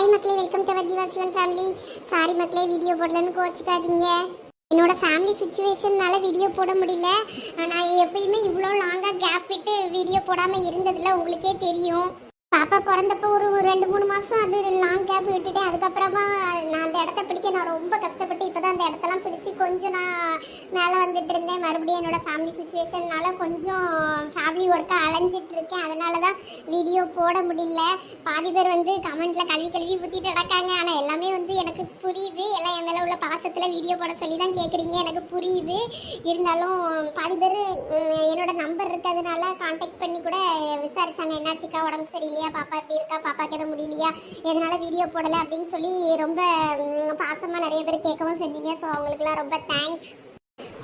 Hi மக்களே. Welcome to Jeeva family sorry மக்களே video போடலன்னு கோச்சிக்காதீங்க. என்னோட ஃபேமிலி சுச்சுவேஷன்னால வீடியோ போட முடியல. நான் எப்பயுமே இவ்வளோ லாங்காக கேப் விட்டு வீடியோ போடாமல் இருந்ததில்ல உங்களுக்கே தெரியும். பாப்பா பிறந்தப்போ ஒரு ஒரு ரெண்டு மூணு மாதம் அது லாங் கேப் விட்டுட்டேன் அதுக்கப்புறமா நான் அந்த இடத்த பிடிக்க நான் ரொம்ப கஷ்டப்பட்டு இப்போ தான் அந்த இடத்தெல்லாம் பிடிச்சி கொஞ்சம் நான் மேலே வந்துட்டு இருந்தேன். மறுபடியும் என்னோட ஃபேமிலி சுச்சுவேஷன்னால கொஞ்சம் ஃபேமிலி ஒர்க்காக அலைஞ்சிட்டு இருக்கேன். அதனால தான் வீடியோ போட முடியல. பாதி பேர் வந்து கமெண்ட்ல கல்வி கல்வி ஊற்றிட்டு நடக்காங்க. ஆனால் எல்லாமே வந்து எனக்கு புரியுது. எல்லாம் என் மேலே உள்ள பாசத்தில் வீடியோ போட சொல்லி தான் கேட்குறீங்க எனக்கு புரியுது. இருந்தாலும் பாதி பேர் என்னோட நம்பர் இருக்கிறதுனால காண்டாக்ட் பண்ணி கூட விசாரிச்சாங்க. என்னாச்சுக்கா உடம்பு சரியில்லையா? பாப்பா எப்படி இருக்கா? பாப்பாக்கு எதுவும் முடியலையா? எதனால வீடியோ போடலை? அப்படின்னு சொல்லி ரொம்ப பாசமாக நிறைய பேர் கேட்கவும் செஞ்சீங்க. ஸோ அவங்களுக்குலாம் ரொம்ப தேங்க்ஸ்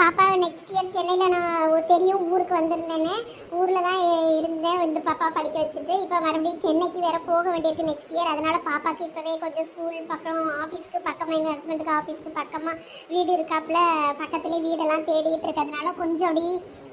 பாப்பா நெக்ஸ்ட் இயர் சென்னையில் நான் தெரியும் ஊருக்கு வந்திருந்தேன்னு. ஊரில் தான் இருந்தேன். வந்து பாப்பா படிக்க வச்சுட்டு இப்போ மறுபடியும் சென்னைக்கு வேற போக வேண்டியிருக்கு நெக்ஸ்ட் இயர் அதனால பாப்பாக்கு இப்போவே கொஞ்சம் ஸ்கூல் பக்கம் ஆஃபீஸ்க்கு பக்கமாக எங்கள் ஹஸ்பண்டுக்கு ஆஃபீஸ்க்கு பக்கமாக வீடு இருக்காப்புல பக்கத்துலேயே வீடெல்லாம் தேடிட்டு இருக்கிறதுனால கொஞ்சம் அப்படி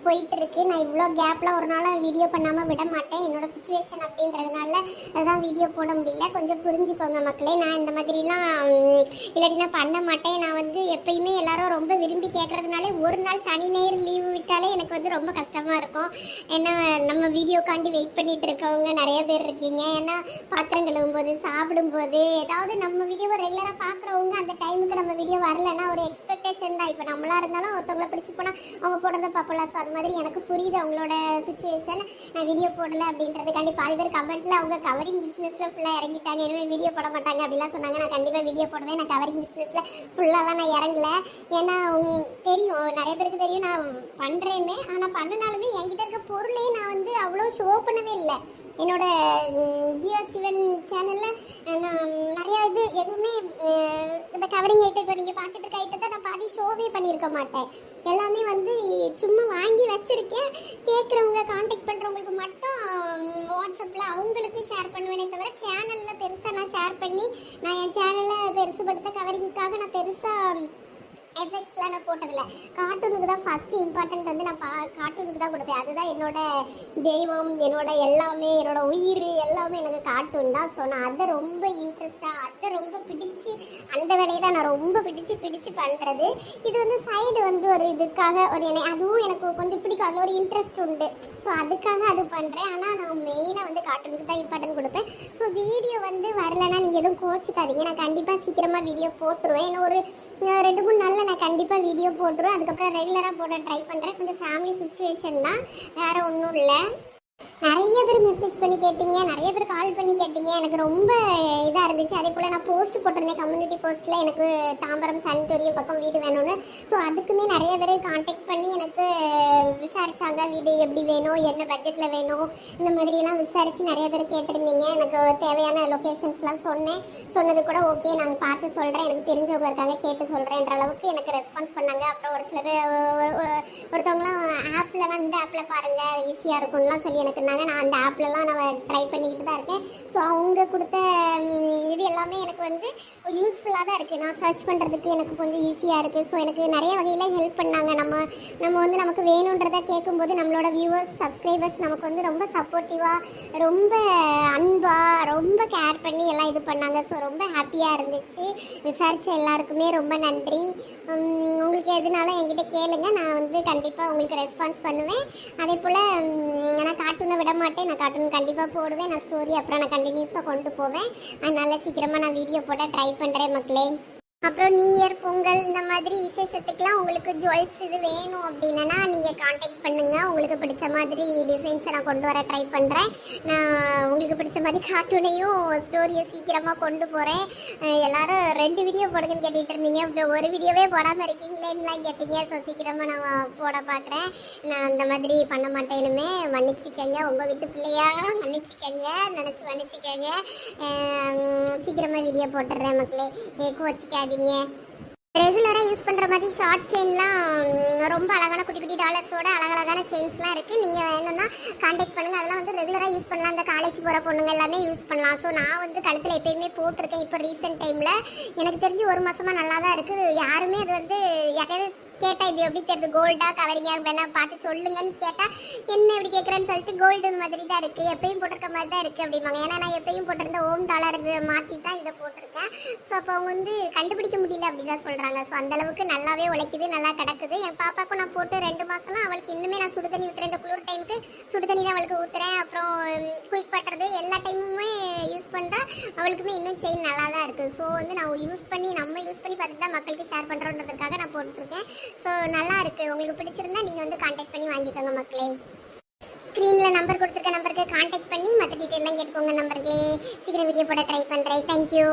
போயிட்டு இருக்கு. நான் இவ்வளோ கேப்பில் ஒரு நாள் வீடியோ பண்ணாமல் விட மாட்டேன். என்னோட சுச்சுவேஷன் அப்படின்றதுனால அதான் வீடியோ போட முடியல. கொஞ்சம் புரிஞ்சுக்கோங்க மக்களே. நான் இந்த மாதிரிலாம் உம், இல்லாட்டி பண்ண மாட்டேன். நான் வந்து எப்பயுமே எல்லாரும் ரொம்ப விரும்பி கேட்குறதுனாலே ஒரு நாள் சனி ஞாயிறு லீவு விட்டாலே எனக்கு வந்து ரொம்ப கஷ்டமாக இருக்கும். ஏன்னா நம்ம வீடியோக்காண்டி வெயிட் பண்ணிட்டு இருக்கவங்க நிறைய பேர் இருக்கீங்க. ஏன்னா பாத்திரம் கழுவும் போது சாப்பிடும்போது ஏதாவது நம்ம வீடியோவை ரெகுலராக பார்க்குறவங்க அந்த டைமுக்கு நம்ம வீடியோ வரலன்னா ஒரு எக்ஸ்பெக்டேஷன் தான். இப்போ நம்மளா இருந்தாலும் ஒருத்தவங்களை பிடிச்சி போனால் அவங்க போடுறத பார்ப்பலாம் ஸோ அது மாதிரி எனக்கு புரியுது அவங்களோட சுச்சுவேஷன் நான் வீடியோ போடல அப்படின்றதுக்காண்டி பாதி பேர் கமெண்ட்டில் அவங்க கவரிங் பிஸ்னஸில் ஃபுல்லாக இறங்கிட்டாங்க. இனிமேல் வீடியோ போட மாட்டாங்க அப்படிலாம் சொன்னாங்க. நான் கண்டிப்பாக வீடியோ போடுவேன். நான் கவரிங் பிஸ்னஸில் ஃபுல்லாலாம் நான் இறங்கல. ஏன்னா தெரியும். நிறைய பேருக்கு தெரியும். நான் பண்ணுறேன்னு ஆனால் பண்ணினாலுமே என்கிட்ட இருக்க பொருளே நான் வந்து அவ்வளோ ஷோ பண்ணவே இல்லை. என்னோட ஜியோ சிவன் சேனலில் நான் நிறையா இது எதுவுமே இந்த கவரிங் ஐட்டம் இப்போ நீங்கள் பார்த்துட்டு இருக்க தான் நான் பாதி ஷோவே பண்ணியிருக்க மாட்டேன். எல்லாமே வந்து சும்மா வாங்கி வச்சுருக்கேன். கேட்குறவங்க காண்டாக்ட் பண்ணுறவங்களுக்கு மட்டும் வாட்ஸ்அப்பில் அவங்களுக்கு ஷேர் பண்ணுவேனே தவிர சேனலில் பெருசாக நான் ஷேர் பண்ணி நான் என் சேனலை பெருசுபடுத்த கவரிங்க்காக நான் பெருசாக எஃபெக்ட்ஸ்லாம் நான் போட்டதில்ல. கார்ட்டூனுக்கு தான் ஃபஸ்ட்டு இம்பார்ட்டன்ட் வந்து நான் பா கார்ட்டூனுக்கு தான் கொடுப்பேன். அதுதான் என்னோட தெய்வம் என்னோட எல்லாமே என்னோட உயிர் எல்லாமே எனக்கு கார்ட்டூன் தான். ஸோ நான் அதை ரொம்ப இன்ட்ரெஸ்டாக அதை ரொம்ப பிடிச்சி அந்த வேலையை தான் நான் ரொம்ப பிடிச்சி பிடிச்சி பண்ணுறது இது வந்து சைடு வந்து ஒரு இதுக்காக ஒரு என்னை அதுவும் எனக்கு கொஞ்சம் பிடிக்கும். அதில் ஒரு இன்ட்ரெஸ்ட் உண்டு. ஸோ அதுக்காக அது பண்ணுறேன் ஆனால் நான் மெயினாக வந்து கார்ட்டூனுக்கு தான் இம்பார்ட்டன்ட் கொடுப்பேன். ஸோ வீடியோ வந்து வரலைன்னா நீங்கள் எதுவும் கோச்சிக்காதீங்க. நான் கண்டிப்பாக சீக்கிரமாக வீடியோ போட்டுருவேன். இன்னும் ஒரு ரெண்டு மூணு நான் கண்டிப்பாக வீடியோ போட்டுருவேன். அதுக்கப்புறம் ரெகுலராக போட ட்ரை பண்ணுறேன் கொஞ்சம் ஃபேமிலி சுச்சுவேஷன் தான் வேறு ஒன்றும் இல்லை. நிறைய பேர் மெசேஜ் பண்ணி கேட்டீங்க. நிறைய பேர் கால் பண்ணி கேட்டீங்க. எனக்கு ரொம்ப இதாக இருந்துச்சு. அதே போல் நான் போஸ்ட் போட்டிருந்தேன். கம்யூனிட்டி போஸ்ட்டில் எனக்கு தாம்பரம் சானிட்டோரியம் பக்கம் வீடு வேணும்னு. ஸோ அதுக்குமே நிறைய பேர் கான்டாக்ட் பண்ணி விசாரிச்சாங்க வீடு எப்படி வேணும் என்ன பட்ஜெட்டில் வேணும் இந்த மாதிரிலாம் விசாரித்து நிறைய பேர் கேட்டிருந்தீங்க. எனக்கு தேவையான லொக்கேஷன்ஸ்லாம் சொன்னேன். சொன்னது கூட ஓகே நான் பார்த்து சொல்கிறேன் எனக்கு தெரிஞ்சவங்க இருக்காங்க கேட்டு சொல்கிறேன்ற அளவுக்கு எனக்கு ரெஸ்பான்ஸ் பண்ணாங்க. அப்புறம் ஒரு சில பேர் ஒருத்தவங்களாம் ஆப்லலாம் இந்த ஆப்பில் பாருங்கள் ஈஸியாக இருக்கும்லாம் சொல்லி எனக்கு இருந்தாங்க. நான் அந்த ஆப்லலாம் நான் ட்ரை பண்ணிக்கிட்டு தான் இருக்கேன். ஸோ அவங்க கொடுத்த இது எல்லாமே எனக்கு வந்து யூஸ்ஃபுல்லாக தான் இருக்குது நான் சர்ச் பண்ணுறதுக்கு எனக்கு கொஞ்சம் ஈஸியாக இருக்குது ஸோ எனக்கு நிறைய வகையில் ஹெல்ப் பண்ணாங்க. நம்ம நம்ம வந்து நமக்கு வேணுன்றதை கேட்கும்போது நம்மளோட வியூவர்ஸ் சப்ஸ்கிரைபர்ஸ் நமக்கு வந்து ரொம்ப சப்போர்ட்டிவாக ரொம்ப அன்பாக ரொம்ப கேர் பண்ணி எல்லாம் இது பண்ணாங்க. ஸோ ரொம்ப ஹாப்பியாக இருந்துச்சு. விசாரித்த எல்லாருக்குமே ரொம்ப நன்றி. உங்களுக்கு எதுனாலும் என்கிட்ட கேளுங்க. நான் வந்து கண்டிப்பாக உங்களுக்கு ரெஸ்பான்ஸ் பண்ணுவேன். அதே போல் நான் கார்ட்டூனை விட மாட்டேன். நான் கார்ட்டூன் கண்டிப்பாக போடுவேன். நான் ஸ்டோரி அப்புறம் நான் கண்டினியூஸாக கொண்டு போவேன். அதனால சீக்கிரமாக நான் வீடியோ போட்டால் ட்ரை பண்ணுறேன் மக்களே. அப்புறம் நியூ இயர் பொங்கல் இந்த மாதிரி விசேஷத்துக்குலாம் உங்களுக்கு ஜுவல்ஸ் இது வேணும் அப்படின்னா நீங்கள் காண்டாக்ட் பண்ணுங்கள் உங்களுக்கு பிடிச்ச மாதிரி டிசைன்ஸை நான் கொண்டு வர ட்ரை பண்ணுறேன் நான் உங்களுக்கு பிடிச்ச மாதிரி கார்ட்டூனையும் ஸ்டோரியை சீக்கிரமாக கொண்டு போகிறேன் எல்லாரும் ரெண்டு வீடியோ போடுங்கன்னு கேட்டுகிட்டு இருந்தீங்க. இப்போ ஒரு வீடியோவே போடாமல் இருக்கீங்களேன்னுலாம் கேட்டீங்க. ஸோ சீக்கிரமாக நான் போட பார்க்குறேன் நான் அந்த மாதிரி பண்ண மாட்டேனுமே. மன்னிச்சுக்கோங்க. உங்கள் வீட்டு பிள்ளையாக மன்னிச்சிக்கங்க. நினச்சி மன்னிச்சுக்கோங்க. சீக்கிரமாக வீடியோ போட்டுடுறேன் மக்களே. கோச்சிக்காதீங்க ரெகுலராக யூஸ் பண்ணுற மாதிரி ஷார்ட் செயின்லாம் ரொம்ப அழகான குட்டி குட்டி டாலர்ஸோட அழகழகான செயின்ஸ்லாம் இருக்குது நீங்கள் வேணும்னா காண்டாக்ட் பண்ணுங்கள் அதெல்லாம் வந்து ரெகுலராக யூஸ் பண்ணலாம். அந்த காலேஜ் போகிற பொண்ணுங்க எல்லாமே யூஸ் பண்ணலாம். ஸோ நான் வந்து கழுத்தில் எப்பயுமே போட்டிருக்கேன். இப்போ ரீசெண்ட் டைமில் எனக்கு தெரிஞ்சு ஒரு மாதமாக நல்லா தான் இருக்குது யாருமே அது வந்து யாரையாவது கேட்டால் இது எப்படி தெரியுது? கோல்டாக கவரிங்காக வேணால் பார்த்து சொல்லுங்கன்னு கேட்டால் என்ன இப்படி கேட்குறேன்னு சொல்லிட்டு கோல்டு மாதிரி தான் இருக்குது எப்பயும் போட்டிருக்க மாதிரி தான் இருக்குது அப்படிம்பாங்க. ஏன்னா நான் எப்பயும் போட்டிருந்த ஓம் டாலர் மாற்றி தான் இதை போட்டிருக்கேன். ஸோ அப்போ அவங்க வந்து கண்டுபிடிக்க முடியல அப்படி தான் சொல்கிறாங்க ஸோ அந்த அளவுக்கு நல்லாவே உழைக்குது நல்லா கிடக்குது. என் பாப்பாக்கும் நான் போட்டு ரெண்டு மாதம்லாம் அவளுக்கு இன்னுமே நான் சுடு தண்ணி ஊற்றுறேன் இந்த குளிர் டைமுக்கு சுடு தண்ணி தான் அவளுக்கு ஊற்றுறேன் அப்புறம் குயிக் பட்டுறது எல்லா டைமுமே யூஸ் பண்ணுறேன் அவளுக்குமே இன்னும் செயின் நல்லா தான் இருக்குது ஸோ வந்து நான் யூஸ் பண்ணி நம்ம யூஸ் பண்ணி பார்த்துட்டு தான் மக்களுக்கு ஷேர் பண்ணுறோன்றதுக்காக நான் போட்டுருக்கேன் ஸோ நல்லா இருக்குது உங்களுக்கு பிடிச்சிருந்தா நீங்கள் வந்து காண்டாக்ட் பண்ணி வாங்கிக்கோங்க மக்களே. ஸ்க்ரீனில் நம்பர் கொடுத்துருக்க நம்பருக்கு காண்டாக்ட் பண்ணி மற்ற டீட்டெயிலாம் கேட்டுக்கோங்க நம்பருக்கே சீக்கிரம் வீடியோ போட ட்ரை பண்ணுறேன் தேங்க்யூ